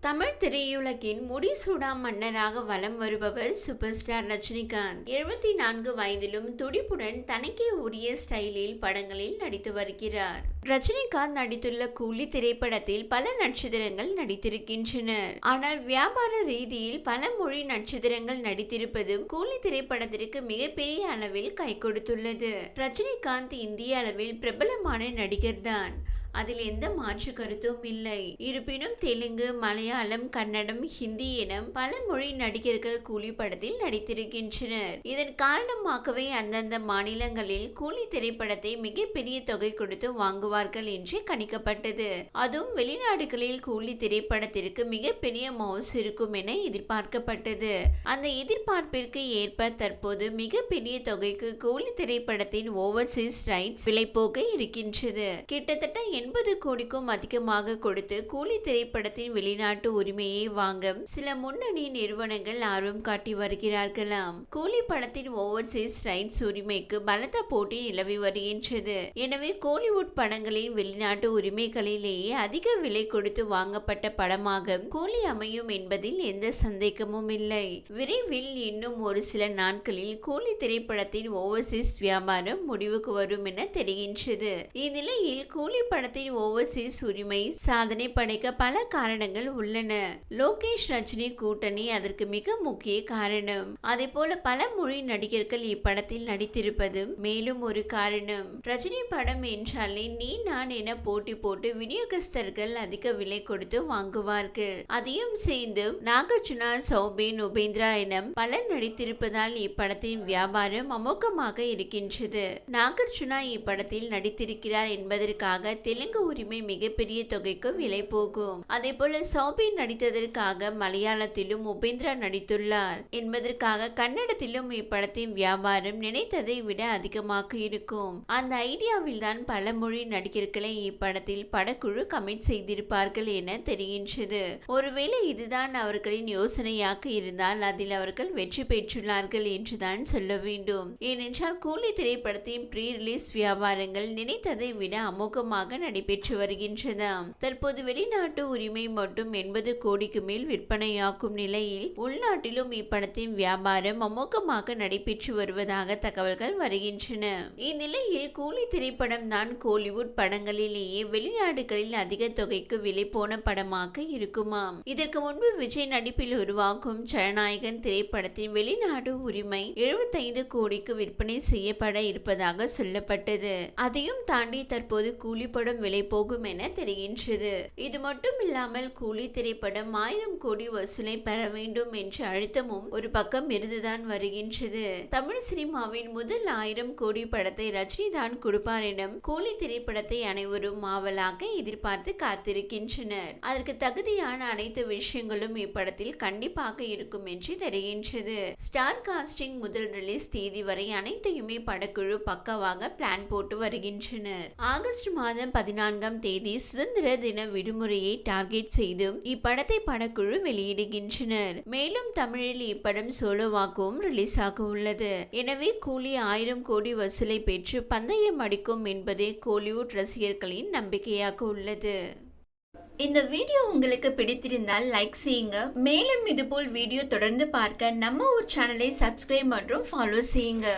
தமிழ் திரையுலகின் முடிசூடா மன்னராக வலம் வருபவர் சூப்பர் ஸ்டார் ரஜினிகாந்த். எழுபத்தி நான்கு வயதிலும் துடிப்புடன் தனக்கே உரிய ஸ்டைலில் படங்களில் நடித்து வருகிறார். ரஜினிகாந்த் நடித்துள்ள கூலி திரைப்படத்தில் பல நட்சத்திரங்கள் நடித்திருக்கின்றனர் ஆனால் வியாபார ரீதியில் பல மொழி நட்சத்திரங்கள் நடித்திருப்பதும் கூலி திரைப்படத்திற்கு மிகப்பெரிய அளவில் கை கொடுத்துள்ளது. ரஜினிகாந்த் இந்திய அளவில் பிரபலமான நடிகர் தான் அதில் எந்த மாற்று கருத்தும் இல்லை. இருப்பினும் தெலுங்கு மலையாளம் கன்னடம் ஹிந்தி என பல மொழி நடிகர்கள் கூலி படத்தில் நடித்திருக்கின்றனர். இதன் காரணமாகவே அந்தந்த மாநிலங்களில் கூலி திரைப்படத்தை மிகப்பெரிய தொகை கொடுத்து வாங்குவார்கள் என்று கணிக்கப்பட்டது. அதுவும் வெளிநாடுகளில் கூலி திரைப்படத்திற்கு மிகப்பெரிய மவுஸ் இருக்கும் என எதிர்பார்க்கப்பட்டது. அந்த எதிர்பார்ப்பிற்கு ஏற்ப தற்போது மிகப்பெரிய தொகைக்கு கூலி திரைப்படத்தின் ஓவர்சீஸ் ரைட்ஸ் விலை போக இருக்கின்றது. கிட்டத்தட்ட எண்பது கோடிக்கும் அதிகமாக கொடுத்து கூலி திரைப்படத்தின் வெளிநாட்டு உரிமையை வாங்க சில முன்னணி நிறுவனங்கள் ஆர்வம் காட்டி வருகிறார்களாம். கூலி படத்தின் ஓவர்சீஸ் ரைட்ஸ் உரிமைக்கு பலத்த போட்டி நிலவி வருகின்றது. எனவே கோலிவுட் படங்களின் வெளிநாட்டு உரிமைகளிலேயே அதிக விலை கொடுத்து வாங்கப்பட்ட படமாக கூலி அமையும் என்பதில் எந்த சந்தேகமும் இல்லை. விரைவில் இன்னும் ஒரு சில நாட்களில் கூலி திரைப்படத்தின் ஓவர்சீஸ் வியாபாரம் முடிவுக்கு வரும் என தெரிகின்றது. இந்நிலையில் கூலி படத்தின் ஓவர்சீஸ் உரிமை சாதனை படைக்க பல காரணங்கள் உள்ளன. லோகேஷ் ரஜினி கூட்டணி அதற்கு மிக முக்கிய காரணம். அதே போல பல மொழி நடிகர்கள் இப்படத்தில் நடித்திருப்பது மேலும் ஒரு காரணம். ரஜினி படம் என்றாலே நீ நான் என போட்டி போட்டு விநியோகஸ்தர்கள் அதிக விலை கொடுத்து வாங்குவார்கள். அதையும் சேர்ந்து நாகார்ஜுனா சௌபின் உபேந்திரா என பலர் நடித்திருப்பதால் இப்படத்தின் வியாபாரம் அமோகமாக இருக்கின்றது. நாகார்ஜுனா இப்படத்தில் நடித்திருக்கிறார் என்பதற்காக தெலுங்கு தெலுங்கு உரிமை மிகப்பெரிய தொகைக்கு விலை போகும். அதே போல சௌபின் நடித்ததற்காக மலையாளத்திலும் உபேந்திரா நடித்துள்ளார். என்பதற்காக கன்னடத்திலும் இப்படத்தின் வியாபாரம் நினைத்ததை விட அதிகமாக இருக்கும். அந்த ஐடியாவில் தான் பல மொழி நடிகர்களை இப்படத்தில் படக்குழு கமிட் செய்திருப்பார்கள் என தெரிகின்றது. ஒருவேளை இதுதான் அவர்களின் யோசனையாக இருந்தால் அதில் அவர்கள் வெற்றி பெற்றுள்ளார்கள் என்றுதான் சொல்ல வேண்டும். ஏனென்றால் கூலி திரைப்படத்தின் ப்ரீ ரிலீஸ் வியாபாரங்கள் நினைத்ததை விட அமோகமாக நடைபெற்று வருகின்றதாம் தற்போது வெளிநாட்டு உரிமை மட்டும் எண்பது கோடிக்கு மேல் விற்பனையாக்கும் நிலையில் உள்நாட்டிலும் இப்படத்தின் வியாபாரம் அமோகமாக நடைபெற்று வருவதாக தகவல்கள் வருகின்றன. இந்நிலையில் கூலி திரைப்படம் தான் கோலிவுட் படங்களிலேயே வெளிநாடுகளில் அதிக தொகைக்கு விலை போன படமாக இருக்குமாம் இதற்கு முன்பு விஜய் நடிப்பில் உருவாகும் ஜனநாயகன் திரைப்படத்தின் வெளிநாடு உரிமை எழுபத்தைந்து கோடிக்கு விற்பனை செய்யப்பட இருப்பதாக சொல்லப்பட்டது. அதையும் தாண்டி தற்போது கூலி படம் விலை போகும் என தெரிகின்றது. இது மட்டும் இல்லாமல் கூலி திரைப்படம் ஆயிரம் கோடி வசூலை பெற வேண்டும் என்ற அழுத்தமும் ஒரு பக்கம் இருந்துதான் வருகின்றது. தமிழ் சினிமாவின் முதல் ஆயிரம் கோடி படத்தை ரஜினி தான் கொடுப்பார் எனும் கூலி திரைப்படத்தை அனைவரும் ஆவலாக எதிர்பார்த்து காத்திருக்கின்றனர். அதற்கு தகுதியான அனைத்து விஷயங்களும் இப்படத்தில் கண்டிப்பாக இருக்கும் என்று தெரிகின்றது. ஸ்டார் காஸ்டிங் முதல் ரிலீஸ் தேதி வரை அனைத்தையுமே படக்குழு பக்கவாக பிளான் போட்டு வருகின்றனர். ஆகஸ்ட் மாதம் பதினான்காம் தேதி சுதந்திர தின விடுமுறையை டார்கெட் செய்து இப்படத்தை படக்குழு வெளியிடுகின்றனர். மேலும் தமிழில் இப்படம் சோலோவாகவும் ரிலீஸ் ஆக உள்ளது. எனவே கூலி ஆயிரம் கோடி வசூலை பெற்று பந்தயம் அடிக்கும் என்பதே கோலிவுட் ரசிகர்களின் நம்பிக்கையாக உள்ளது. இந்த வீடியோ உங்களுக்கு பிடித்திருந்தால் லைக் செய்யுங்க. மேலும் இதுபோல் வீடியோ தொடர்ந்து பார்க்க நம்ம ஒரு சேனலை சப்ஸ்கிரைப் மற்றும் ஃபாலோ செய்யுங்க.